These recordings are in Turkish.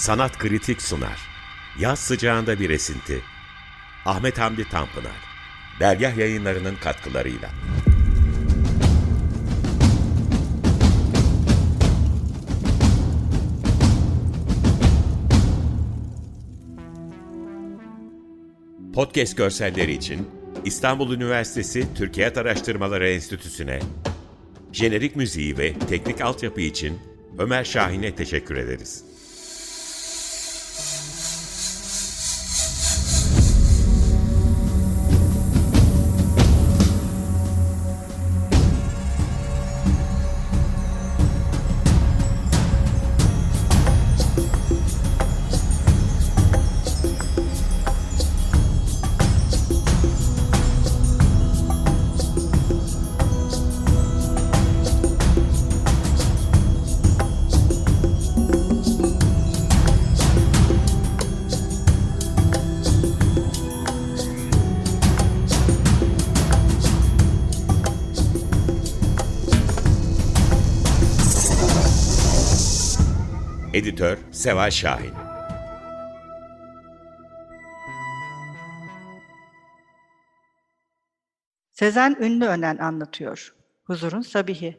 Sanat Kritik sunar. Yaz sıcağında bir esinti. Ahmet Hamdi Tanpınar. Dergah yayınlarının katkılarıyla. Podcast görselleri için İstanbul Üniversitesi Türkiye Araştırmaları Enstitüsü'ne, jenerik müziği ve teknik altyapı için Ömer Şahin'e teşekkür ederiz. Editör Seval Şahin Sezen Ünlüönen anlatıyor. Huzurun Sabihi.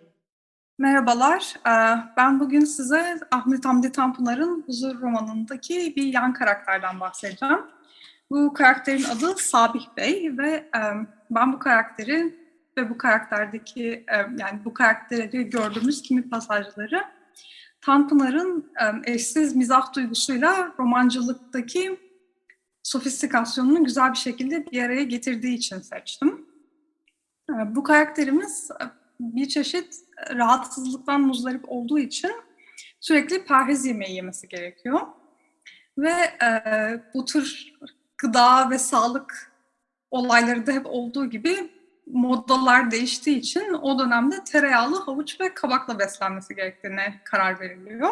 Merhabalar, Ee, ben bugün size Ahmet Hamdi Tanpınar'ın Huzur romanındaki bir yan karakterden bahsedeceğim. Bu karakterin adı Sabih Bey ve e, ben bu karakteri ve bu karakterdeki e, yani bu karakterde gördüğümüz kimi pasajları Tanpınar'ın e, eşsiz mizah duygusuyla romancılıktaki sofistikasyonunu güzel bir şekilde bir araya getirdiği için seçtim. E, Bu karakterimiz e, bir çeşit rahatsızlıktan muzdarip olduğu için sürekli perhiz yemeği yemesi gerekiyor. Ve e, bu tür gıda ve sağlık olayları da hep olduğu gibi modalar değiştiği için o dönemde tereyağlı havuç ve kabakla beslenmesi gerektiğine karar veriliyor.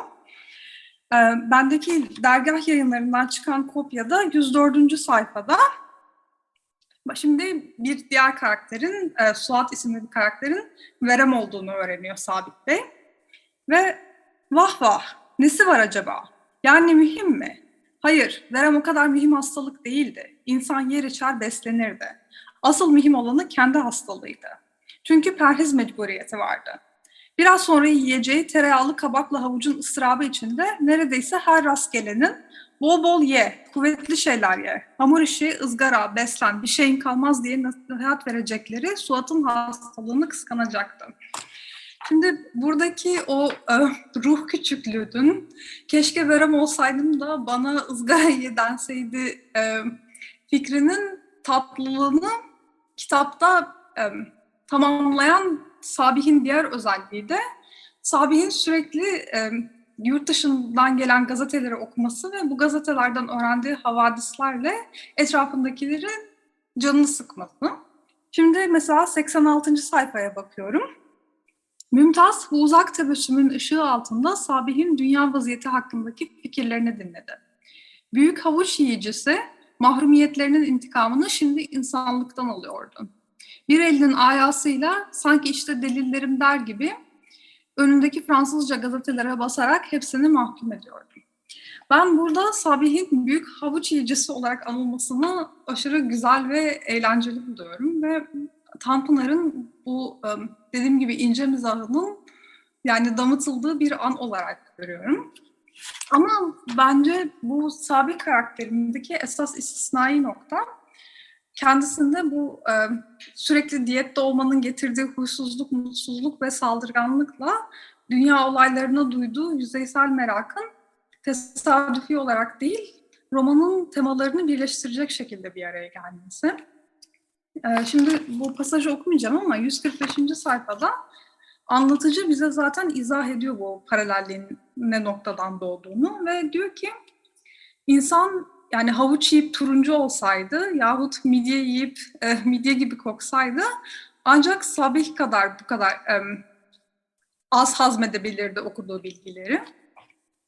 E, bendeki dergah yayınlarından çıkan kopyada 104. sayfada Şimdi bir diğer karakterin, e, Suat isimli bir karakterin verem olduğunu öğreniyor Sabit Bey. Ve vah vah, nesi var acaba? Yani mühim mi? Hayır, verem o kadar mühim hastalık değildi. İnsan yer içer beslenirdi. Asıl mühim olanı kendi hastalığıydı. Çünkü perhiz mecburiyeti vardı. Biraz sonra yiyeceği tereyağlı kabakla havucun ıstırabı içinde neredeyse her rastgelenin Bol bol ye, kuvvetli şeyler ye. Hamur işi, ızgara, beslen, bir şeyin kalmaz diye nasihat verecekleri Suat'ın hastalığını kıskanacaktı. Şimdi buradaki o e, ruh küçüklüğün, keşke verem olsaydım da bana ızgara ye denseydi e, fikrinin tatlılığını kitapta e, tamamlayan Sabih'in diğer özelliği de Sabih'in sürekli e, yurt dışından gelen gazeteleri okuması ve bu gazetelerden öğrendiği havadislerle etrafındakilerin canını sıkması. Şimdi mesela 86. sayfaya bakıyorum. Mümtaz bu uzak tebessümün ışığı altında Sabih'in dünya vaziyeti hakkındaki fikirlerini dinledi. Büyük havuç yiyicisi mahrumiyetlerinin intikamını şimdi insanlıktan alıyordu. Bir elinin ayasıyla sanki işte delillerim der gibi önündeki Fransızca gazetelere basarak hepsini mahkum ediyordu. Ben burada Sabih'in büyük havuç yiyicisi olarak anılmasını aşırı güzel ve eğlenceli buluyorum ve Tanpınar'ın bu dediğim gibi ince mizahının yani damıtıldığı bir an olarak görüyorum. Ama bence bu Sabih karakterindeki esas istisnai nokta kendisinde bu e, sürekli diyette olmanın getirdiği huysuzluk, mutsuzluk ve saldırganlıkla dünya olaylarına duyduğu yüzeysel merakın tesadüfi olarak değil, romanın temalarını birleştirecek şekilde bir araya gelmesi. E, şimdi bu pasajı okumayacağım ama 145. sayfada anlatıcı bize zaten izah ediyor bu paralelliğin ne noktadan doğduğunu ve diyor ki insan yani havuç yiyip turuncu olsaydı yahut midye yiyip e, midye gibi koksaydı ancak sabih kadar bu kadar e, az hazmedebilirdi okuduğu bilgileri.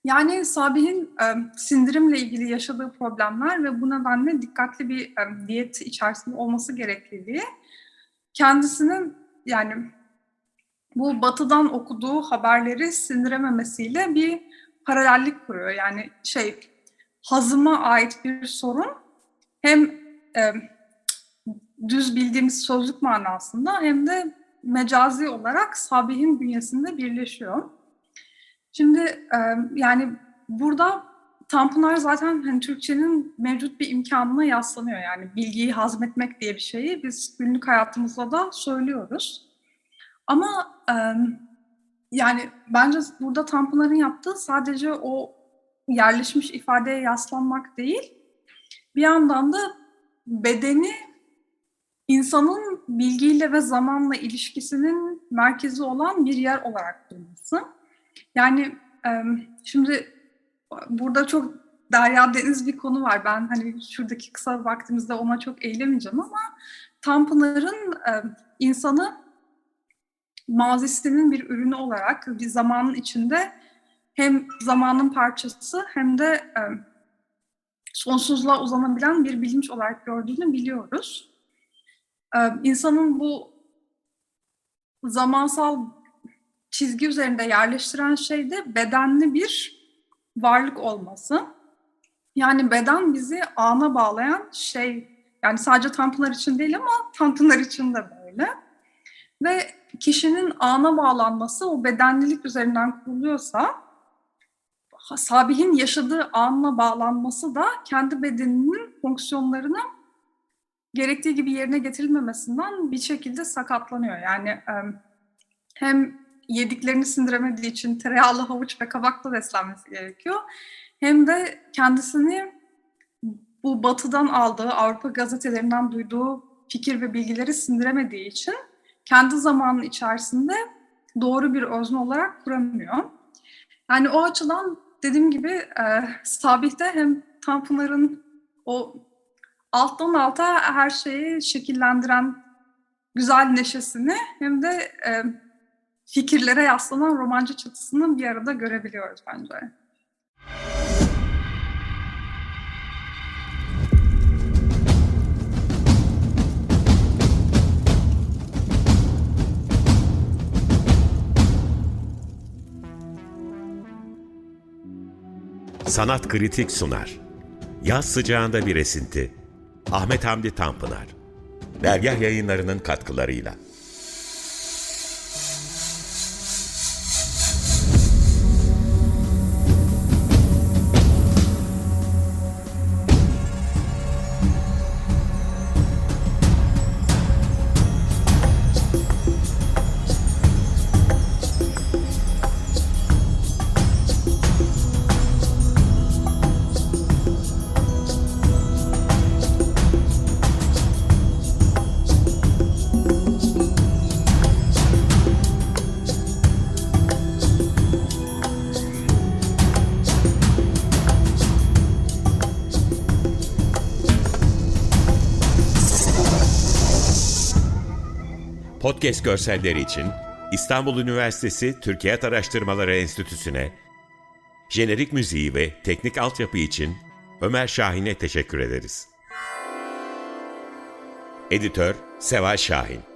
Yani Sabih'in e, sindirimle ilgili yaşadığı problemler ve bu nedenle dikkatli bir e, diyet içerisinde olması gerekliliği kendisinin yani bu batıdan okuduğu haberleri sindirememesiyle bir paralellik kuruyor. Yani şey hazıma ait bir sorun hem e, düz bildiğimiz sözlük manasında hem de mecazi olarak Sabih'in bünyesinde birleşiyor. Şimdi e, yani burada Tanpınar zaten hani Türkçenin mevcut bir imkanına yaslanıyor. Yani bilgiyi hazmetmek diye bir şeyi biz günlük hayatımızda da söylüyoruz. Ama e, yani bence burada Tanpınar'ın yaptığı sadece o yerleşmiş ifadeye yaslanmak değil, bir yandan da bedeni insanın bilgiyle ve zamanla ilişkisinin merkezi olan bir yer olarak durması. Yani şimdi burada çok derya deniz bir konu var. Ben hani şuradaki kısa vaktimizde ona çok eylemeyeceğim ama Tanpınar'ın insanı mazisinin bir ürünü olarak bir zamanın içinde hem zamanın parçası hem de e, sonsuzluğa uzanabilen bir bilinç olarak gördüğünü biliyoruz. E, insanın bu zamansal çizgi üzerinde yerleştiren şey de bedenli bir varlık olması. Yani beden bizi ana bağlayan şey. Yani sadece Tanpınar için değil ama Tanpınar için de böyle. Ve kişinin ana bağlanması o bedenlilik üzerinden kuruluyorsa Sabih'in yaşadığı anla bağlanması da kendi bedeninin fonksiyonlarını gerektiği gibi yerine getirilmemesinden bir şekilde sakatlanıyor. Yani hem yediklerini sindiremediği için tereyağlı havuç ve kabakla beslenmesi gerekiyor. Hem de kendisini bu batıdan aldığı, Avrupa gazetelerinden duyduğu fikir ve bilgileri sindiremediği için kendi zamanının içerisinde doğru bir özne olarak kuramıyor. Yani o açıdan dediğim gibi e, Sabih'te hem Tanpınar'ın o alttan alta her şeyi şekillendiren güzel neşesini hem de e, fikirlere yaslanan romancı çatısını bir arada görebiliyoruz bence. Sanat Kritik sunar. Yaz sıcağında bir esinti. Ahmet Hamdi Tanpınar. Dergah yayınlarının katkılarıyla. Podcast görselleri için İstanbul Üniversitesi Türkiye Araştırmaları Enstitüsü'ne, jenerik müziği ve teknik altyapı için Ömer Şahin'e teşekkür ederiz. Editör Seval Şahin